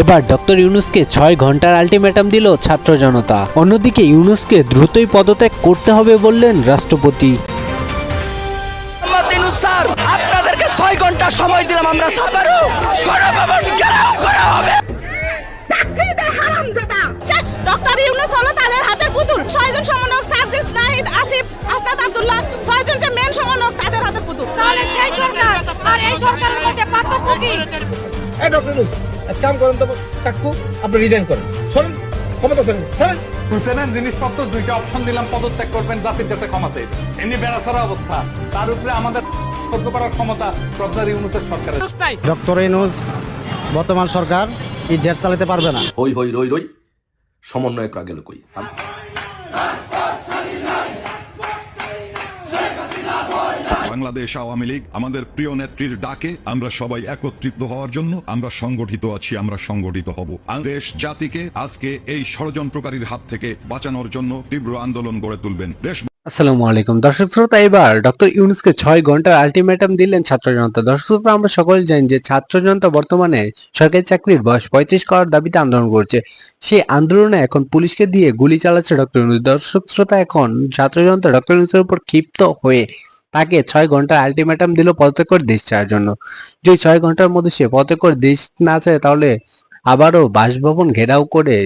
এবার ডক্টর ইউনুসকে ছয় ঘণ্টার আলটিমেটাম দিল ছাত্র জনতা। অন্যদিকে ইউনুসকে দ্রুতই পদত্যাগ করতে হবে বললেন রাষ্ট্রপতি। আপনাদেরকে ছয় ঘণ্টা সময় দিলাম আমরা সাপারু করা হবে। ডক্টর ইউনুস হলো তাদের হাতের পুতুল। ছয়জন সমন্বয়ক সার্জিস নাহিদ আসিফ আস্তাদ আব্দুল্লাহ ছয়জন যে মেন সমন্বয়ক তাদের হাতের পুতুল। তাহলে সেই সরকার আর এই সরকারের মধ্যে পার্থক্য কি? কাম করেন তো কাকু আপনি রিজাইন করেন। শোনেন ক্ষমতা শোনেন শোনেন হুসেনের জিনিসপত্র দুইটা অপশন দিলাম পদত্যাগ করবেন জাতির কাছে ক্ষমাতে এমনি বেড়াছাড়া অবস্থা। তার উপরে আমাদের সহ্য করার ক্ষমতা প্রফেসর ইউনুসের সরকারের। ডক্টর ইউনুস বর্তমান সরকার এই ডেট চালাতে পারবে না। হই হই রই রই। সমন্বয়করা গেল কই? বাংলাদেশ আওয়ামী লীগ আমাদের প্রিয় নেত্রীর ডাকে আমরা সবাই একত্রিত হওয়ার জন্য আমরা সংগঠিত আছি, আমরা সংগঠিত হব। দেশ জাতিকে আজকে এই ষড়যন্ত্রকারীর হাত থেকে বাঁচানোর জন্য তীব্র আন্দোলন গড়ে তুলবেন। দেশ আসসালামু আলাইকুম। দর্শক শ্রোতা, এবার ডক্টর ইউনুসকে ছয় ঘণ্টার আলটিমেটাম দিলেন ছাত্র জনতা দর্শক শ্রোতা, আমরা সকলে জানি যে ছাত্র জনতা বর্তমানে সরকারি চাকরির বয়স পঁয়ত্রিশ করার দাবিতে আন্দোলন করছে। সেই আন্দোলনে এখন পুলিশকে দিয়ে গুলি চালাচ্ছে ডক্টর ইউনুস। দর্শক শ্রোতা, এখন ছাত্র জনতা ডক্টর ইউনুসের উপর ক্ষিপ্ত হয়ে তাকে ছয় ঘণ্টার আলটিমেটাম দিল পদত্যাগ করে দেশ ছাড়ার জন্য। যে ছয় ঘণ্টার মধ্যে সে পদত্যাগ করে দেশ না চায়, তাহলে আবারও বাসভবন ঘেরাও করে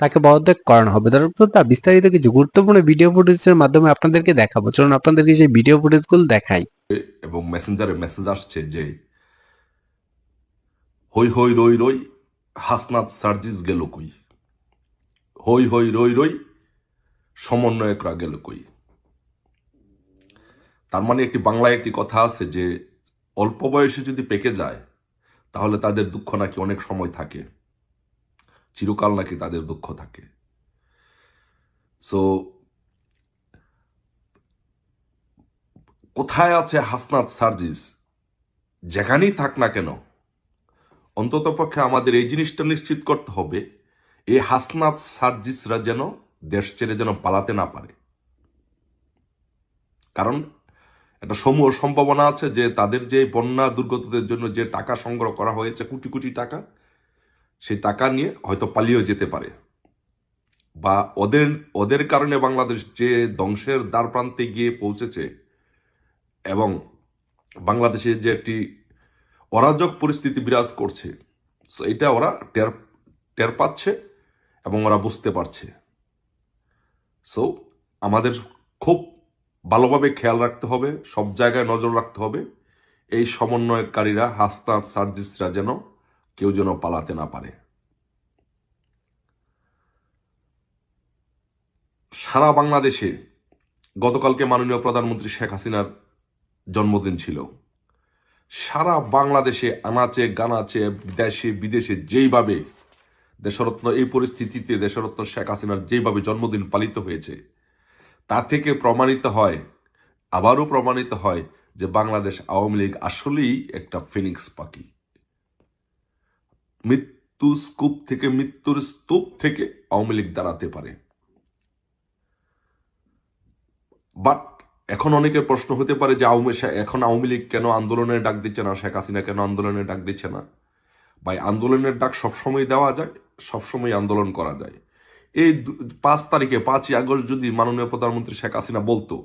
তাকে পদত্যাগ করানো হবে। শ্রোতা বিস্তারিত কিছু গুরুত্বপূর্ণ ভিডিও ফুটেজের মাধ্যমে আপনাদেরকে দেখাবো। চলুন আপনাদেরকে সেই ভিডিও ফুটেজগুলো দেখাই। এবং মেসেঞ্জারে মেসেজ আসছে যে, হই হই, রই রই, হাসনাত সার্জিস গেল কই? হই হই, রই রই, সমন্বয়করা গেল কই? তার মানে একটি বাংলায় একটি কথা আছে যে, অল্প বয়সে যদি পেকে যায়, তাহলে তাদের দুঃখ নাকি অনেক সময় থাকে। চিরকাল নাকি তাদের দুঃখ থাকে। সো কোথায় আছে হাসনাত সার্জিস? যেখানেই থাক না কেন, অন্তত পক্ষে আমাদের এই জিনিসটা নিশ্চিত করতে হবে, এই হাসনাত সার্জিসরা যেন দেশ ছেড়ে যেন পালাতে না পারে। কারণ একটা সমূহ সম্ভাবনা আছে যে তাদের যে বন্যা দুর্গতদের জন্য যে টাকা সংগ্রহ করা হয়েছে, কোটি কোটি টাকা, সেই টাকা নিয়ে হয়তো পালিয়েও যেতে পারে। বা ওদের ওদের কারণে বাংলাদেশ যে ধ্বংসের দ্বার প্রান্তে গিয়ে পৌঁছেছে এবং বাংলাদেশে যে একটি অরাজক পরিস্থিতি বিরাজ করছে, সো এটা ওরা টের টের পাচ্ছে এবং ওরা বুঝতে পারছে। সো আমাদের খুব ভালোভাবে খেয়াল রাখতে হবে, সব জায়গায় নজর রাখতে হবে। এই সমন্বয়কারীরা হাসনাত সার্জিসরা যেন কেউ যেন পালাতে না পারে। সারা বাংলাদেশে গতকালকে মাননীয় প্রধানমন্ত্রী শেখ হাসিনার জন্মদিন ছিল। সারা বাংলাদেশে আনাচে, গানাচে, দেশে, বিদেশে যেইভাবে দেশরত্ন, এই পরিস্থিতিতে দেশরত্ন শেখ হাসিনার যেইভাবে জন্মদিন পালিত হয়েছে তা থেকে প্রমাণিত হয়, আবারও প্রমাণিত হয় যে বাংলাদেশ আওয়ামী লীগ আসলেই একটা ফিনিক্স পাখি। মৃত্যু স্তূপ থেকে মৃত্যুর স্তূপ থেকে আওয়ামী লীগ দাঁড়াতে পারে। বাট এখন অনেকের প্রশ্ন হতে পারে যে আওয়ামী এখন আওয়ামী লীগ কেন আন্দোলনের ডাক দিচ্ছে না? শেখ হাসিনা কেন আন্দোলনের ডাক দিচ্ছে না? ভাই, আন্দোলনের ডাক সবসময় দেওয়া যায়, সবসময় আন্দোলন করা যায়। এই পাঁচ তারিখে, পাঁচই আগস্ট যদি মাননীয় প্রধানমন্ত্রী শেখ হাসিনা বলতো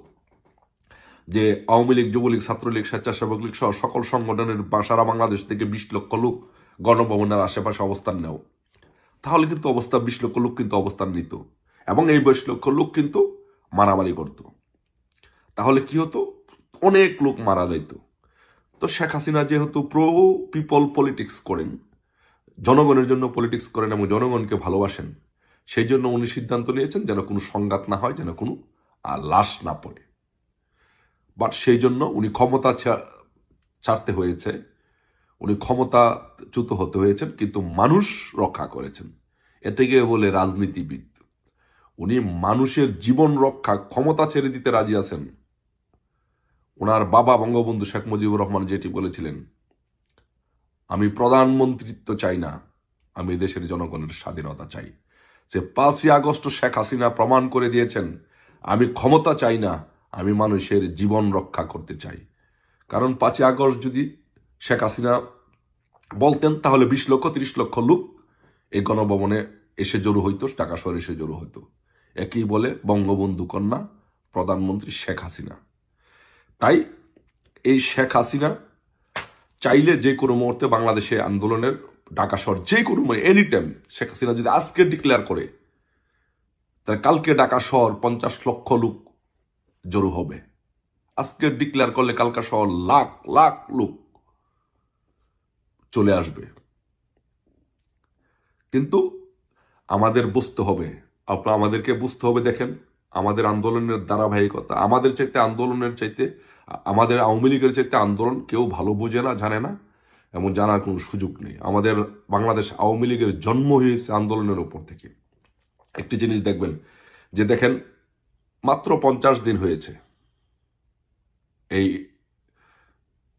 যে আওয়ামী লীগ, যুবলীগ, ছাত্রলীগ, স্বেচ্ছাসেবক লীগ সহ সকল সংগঠনের সারা বাংলাদেশ থেকে বিশ লক্ষ লোক গণভবনের আশেপাশে অবস্থান নেও, তাহলে কিন্তু অবস্থা, বিশ লক্ষ লোক কিন্তু অবস্থান নিত এবং এই বিশ লক্ষ লোক কিন্তু মারামারি করতো। তাহলে কি হতো? অনেক লোক মারা যাইত। তো শেখ হাসিনা যেহেতু প্রো পিপল পলিটিক্স করেন, জনগণের জন্য পলিটিক্স করেন এবং জনগণকে ভালোবাসেন সেই জন্য উনি সিদ্ধান্ত নিয়েছেন যেন কোনো সংঘাত না হয়, যেন কোনো লাশ না পড়ে। বাট সেই জন্য উনি ক্ষমতা ছাড়তে হয়েছে। উনি ক্ষমতাচ্যুত হতে হয়েছেন, কিন্তু মানুষ রক্ষা করেছেন। এটাকে বলে রাজনীতিবিদ, উনি মানুষের জীবন রক্ষা, ক্ষমতা ছেড়ে দিতে রাজি আছেন। ওনার বাবা বঙ্গবন্ধু শেখ মুজিবুর রহমান যেটি বলেছিলেন, আমি প্রধানমন্ত্রিত্ব চাই না, আমি দেশের জনগণের স্বাধীনতা চাই। যে পাঁচই আগস্ট শেখ হাসিনা প্রমাণ করে দিয়েছেন, আমি ক্ষমতা চাই না, আমি মানুষের জীবন রক্ষা করতে চাই। কারণ পাঁচই আগস্ট যদি শেখ হাসিনা বলতেন, তাহলে বিশ লক্ষ, তিরিশ লক্ষ লোক এই গণভবনে এসে জড়ো হইতো, ঢাকা শহরে এসে জড়ো হইতো। একই বলে বঙ্গবন্ধু কন্যা, প্রধানমন্ত্রী শেখ হাসিনা। তাই এই শেখ হাসিনা চাইলে যে কোনো মুহূর্তে বাংলাদেশে আন্দোলনের ঢাকা শহর যে কোনো মানে এনি টাইম শেখ হাসিনা যদি আজকে ডিক্লেয়ার করে, তাহলে কালকে ঢাকা শহর পঞ্চাশ লক্ষ লোক জড়ো হবে। আজকে ডিক্লেয়ার করলে কালকা শহর লাখ লাখ লোক চলে আসবে। কিন্তু আমাদের বুঝতে হবে, আপনার আমাদেরকে বুঝতে হবে দেখেন, আমাদের আন্দোলনের ধারাবাহিকতা, আমাদের চাইতে আন্দোলনের চাইতে, আমাদের আওয়ামী লীগের চাইতে আন্দোলন কেউ ভালো বোঝে না, জানে না। এবং জানার কোনো সুযোগ নেই। আমাদের বাংলাদেশ আওয়ামী লীগের জন্ম হয়েছে আন্দোলনের উপর থেকে। একটি জিনিস দেখবেন যে দেখেন, মাত্র পঞ্চাশ দিন হয়েছে এই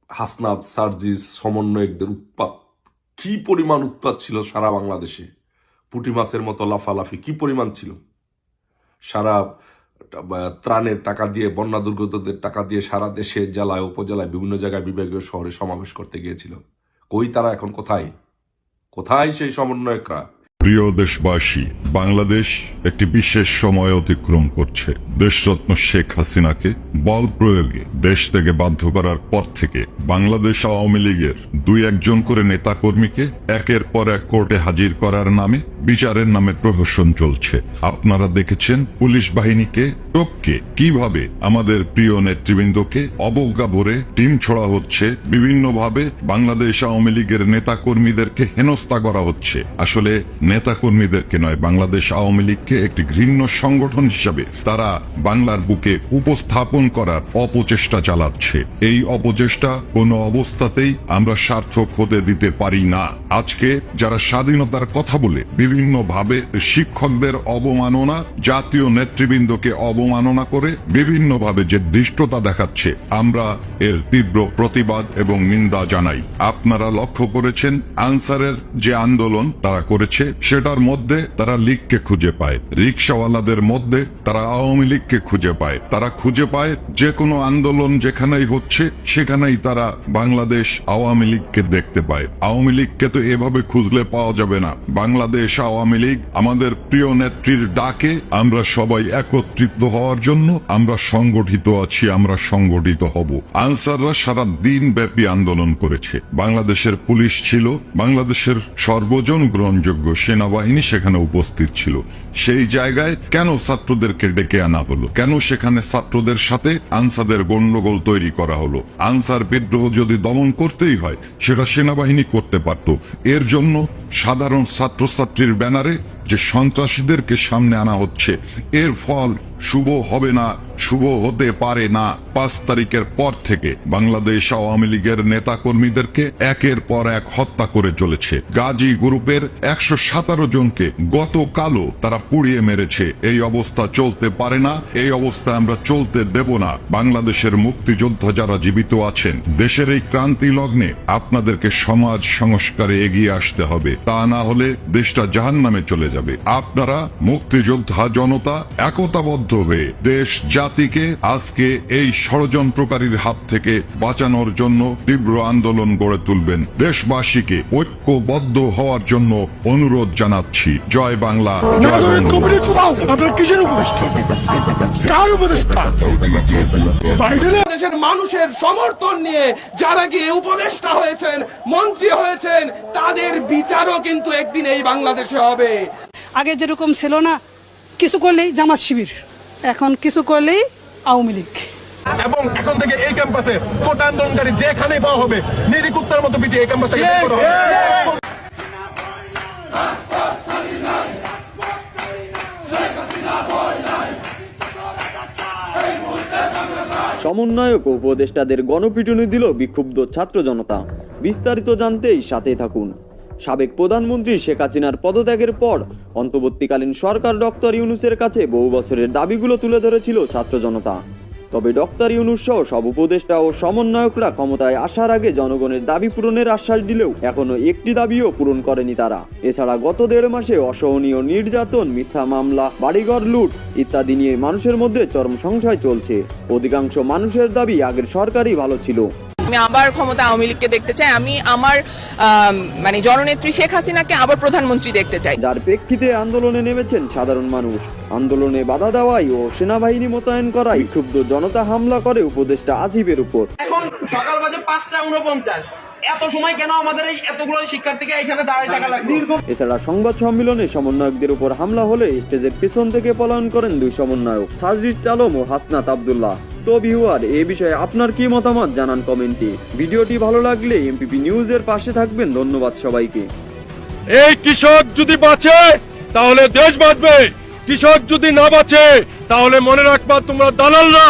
হাসনাত, সার্জিস, সমন্বয়কদের উৎপাত। কি পরিমাণ উৎপাত ছিল সারা বাংলাদেশে? পুঁটি মাছের মতো লাফালাফি কি পরিমাণ ছিল? সারা ত্রাণের টাকা দিয়ে, বন্যা দুর্গতদের টাকা দিয়ে সারা দেশে, জেলায়, উপজেলায়, বিভিন্ন জায়গায় বিভাগীয় শহরে সমাবেশ করতে গিয়েছিল। কই তারা এখন কোথায়? কোথায় সেই সমন্বয়করা? প্রিয় দেশবাসী, বাংলাদেশ একটি বিশেষ সময় অতিক্রম করছে। দেশরত্ন শেখ হাসিনাকে বল প্রয়োগে দেশ থেকে বাধ্য করার পর থেকে বাংলাদেশ আওয়ামী লীগের দুই একজন করে নেতাকর্মীকে একের পর এক কোর্টে হাজির করার নামে বিচারের নামে প্রহসন চলছে। আপনারা দেখেছেন পুলিশ বাহিনীকে টপকে কীভাবে আমাদের প্রিয় নেতৃবৃন্দকে অবজ্ঞা ভরে টিম ছড়া হচ্ছে, বিভিন্নভাবে বাংলাদেশ আওয়ামী লীগের নেতা কর্মীদেরকে হেনস্থা করা হচ্ছে। আসলে নেতা কর্মীদেরকে নয়, বাংলাদেশ আওয়ামী লীগকে একটি ঘৃণ্য সংগঠন হিসাবে তারা বাংলার বুকে উপস্থাপন করার অপচেষ্টা চালাচ্ছে। এই অপচেষ্টা কোনো অবস্থাতেই আমরা সার্থক হতে দিতে পারি না। আজকে যারা স্বাধীনতার কথা বলে বিভিন্নভাবে শিক্ষকদের অবমাননা, জাতীয় নেতৃবৃন্দকে অবমাননা করে বিভিন্নভাবে যে দৃষ্টতা দেখাচ্ছে, আমরা এর তীব্র প্রতিবাদ এবং নিন্দা জানাই। আপনারা লক্ষ্য করেছেন, আনসারের যে আন্দোলন তারা করেছে, সেটার মধ্যে তারা লীগকে খুঁজে পায়। রিক্সাওয়ালাদের মধ্যে তারা আওয়ামী লীগকে খুঁজে পায়। তারা খুঁজে পায় যে কোনো আন্দোলন যেখানেই হচ্ছে, সেখানেই তারা বাংলাদেশ আওয়ামী লীগকে দেখতে পায়। আওয়ামী লীগকে তো এভাবে খুঁজলে পাওয়া যাবে না। বাংলাদেশ আওয়ামী লীগ, আমাদের প্রিয় নেত্রীর ডাকে আমরা সবাই একত্রিত হওয়ার জন্য আমরা সংগঠিত আছি, আমরা সংগঠিত হব। আনসাররা সারা দিন ব্যাপী আন্দোলন করেছে। বাংলাদেশের পুলিশ ছিল, বাংলাদেশের সর্বজন গ্রহণযোগ্য সেনাবাহিনী সেখানে উপস্থিত ছিল। সেই জায়গায় কেন ছাত্রদেরকে ডেকে আনা হলো? কেন সেখানে ছাত্রদের সাথে আনসারদের গন্ডগোল তৈরি করা হলো? আনসার বিদ্রোহ যদি দমন করতেই হয়, সেটা সেনাবাহিনী করতে পারত। এর জন্য সাধারণ ছাত্রছাত্রীর ব্যানারে যে সন্ত্রাসীদেরকে সামনে আনা হচ্ছে। এর ফল শুভ হবে না, শুভ হতে পারে না। পাঁচ তারিখের পর থেকে বাংলাদেশ আওয়ামী লীগের নেতা কর্মীদেরকে একের পর এক হত্যা করে চলেছে। গাজী গ্রুপের একশো সতেরো জনকে গতকালও তারা পুড়িয়ে মেরেছে। এই অবস্থা চলতে পারে না, এই অবস্থা আমরা চলতে দেব না। বাংলাদেশের মুক্তিযোদ্ধা যারা জীবিত আছেন, দেশের এই ক্রান্তি লগ্নে আপনাদেরকে সমাজ সংস্কারে এগিয়ে আসতে হবে। তা না হলে দেশটা জাহান নামে চলে যাবে। আপনারা মুক্তিযোদ্ধা জনতা, একতাবদ্ধ হয়ে দেশ জাতিকে আজকে এই ষড়যন্ত্রকারীর হাত থেকে বাঁচানোর জন্য তীব্র আন্দোলন গড়ে তুলবেন। দেশবাসীকে ঐক্যবদ্ধ হওয়ার জন্য অনুরোধ জানাচ্ছি। জয় বাংলা দেশের মানুষের সমর্থন নিয়ে যারা গিয়ে উপদেষ্টা হয়েছেন মন্ত্রী হয়েছেন তাদের বিচারও কিন্তু একদিন এই বাংলাদেশে হবে। আগে যেরকম ছিল না কিছু করলেই জামাত শিবির। এখন কিছু করলেই আওয়ামী লীগ। এবং এখন থেকে এই ক্যাম্পাসে কোটা আন্দোলনকারী যেখানে পাওয়া হবে নিরিকুত্তার মতো পিটিয়ে এই ক্যাম্পাস থেকে। সমন্বয়ক ও উপদেষ্টাদের গণপিটুনি দিল বিক্ষুব্ধ ছাত্র জনতা। বিস্তারিত জানতেই সাথে থাকুন। সাবেক প্রধানমন্ত্রী শেখ হাসিনার পদত্যাগের পর অন্তর্বর্তীকালীন সরকার ডক্টর ইউনুসের কাছে বহু বছরের দাবিগুলো তুলে ধরেছিল ছাত্র জনতা। তবে ডক্টর ইউনুস সহ সব উপদেষ্টা ও সমন্বয়করা ক্ষমতায় আসার আগে জনগণের দাবি পূরণের আশ্বাস দিলেও এখনও একটি দাবিও পূরণ করেনি তারা। এছাড়া গত দেড় মাসে অসহনীয় নির্যাতন, মিথ্যা মামলা, বাড়িঘর লুট ইত্যাদি নিয়ে মানুষের মধ্যে চরম সংশয় চলছে। অধিকাংশ মানুষের দাবি আগের সরকারই ভালো ছিল। আমি আবার ক্ষমতা আওয়ামী লীগকে দেখতে চাই। আমি আমার মানে জননেত্রী শেখ হাসিনাকে আবার প্রধানমন্ত্রী দেখতে চাই। যার প্রেক্ষিতে আন্দোলনে নেমেছেন সাধারণ মানুষ। আন্দোলনে বাধা দেওয়াই ও সেনাবাহিনী মোতায়েন করাই ক্ষুব্ধ জনতা হামলা করে উপদেষ্টা আজিবের উপর। এখন সকাল বাজে পাঁচটা উনপঞ্চাশ এত সময় কেন আমাদের এই এতগুলো শিক্ষার্থীকে এখানে দাঁড়ায় থাকা লাগবে? এছাড়া সংবাদ সম্মেলনে সমন্বয়কদের উপর হামলা হলে স্টেজের পেছন থেকে পলায়ন করেন দুই সমন্বয়ক সাজরিদ চালম ও হাসনাত আব্দুল্লাহ। তো ভিউয়ার এ বিষয়ে আপনার কি মতামত জানান কমেন্টে ভিডিওটি ভালো লাগলে এমপিপি নিউজের পাশে থাকবেন, ধন্যবাদ সবাইকে। এই কৃষক যদি বাঁচে, তাহলে দেশ বাঁচবে। কৃষক যদি না বাঁচে, তাহলে মনে রাখবা তোমরা দালাল না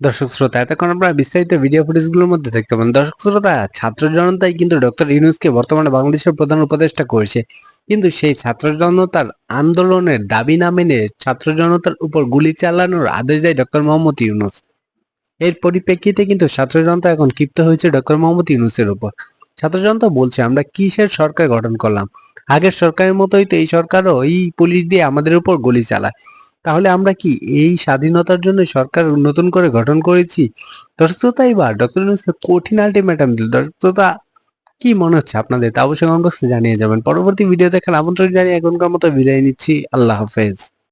দর্শক শ্রোতা, এতক্ষণ আপনারা বিস্তারিত ভিডিও ফুটেজগুলোর মধ্যে দেখতে পান দর্শক শ্রোতা, ছাত্র জনতাই কিন্তু ডক্টর ইউনুসকে বর্তমানে বাংলাদেশের প্রধান উপদেষ্টা করেছে। কিন্তু সেই ছাত্র জনতার আন্দোলনের দাবি না মেনে ছাত্র জনতার উপর গুলি চালানোর আদেশ দেয় ডক্টর মোহাম্মদ ইউনুস। এর পরিপ্রেক্ষিতে কিন্তু ছাত্র জনতা এখন ক্ষিপ্ত হয়েছে ডক্টর মোহাম্মদ ইউনুসের উপর। ছাত্র জনতা বলছে, আমরা কিসের সরকার গঠন করলাম? আগের সরকারের মতোই তো এই সরকারও এই পুলিশ দিয়ে আমাদের উপর গুলি চালায়। তাহলে আমরা কি এই স্বাধীনতার জন্য সরকার নতুন করে গঠন করেছি? দর্শকতা এবার ডক্টর কঠিন আলটিমেটাম দিল। দর্শকতা কি মনে হচ্ছে আপনাদের? তা অবশ্যই কমেন্ট বক্সে জানিয়ে যাবেন। পরবর্তী ভিডিও দেখার আমন্ত্রণ জানিয়ে এখনকার মতো বিদায় নিচ্ছি। আল্লাহ হাফেজ।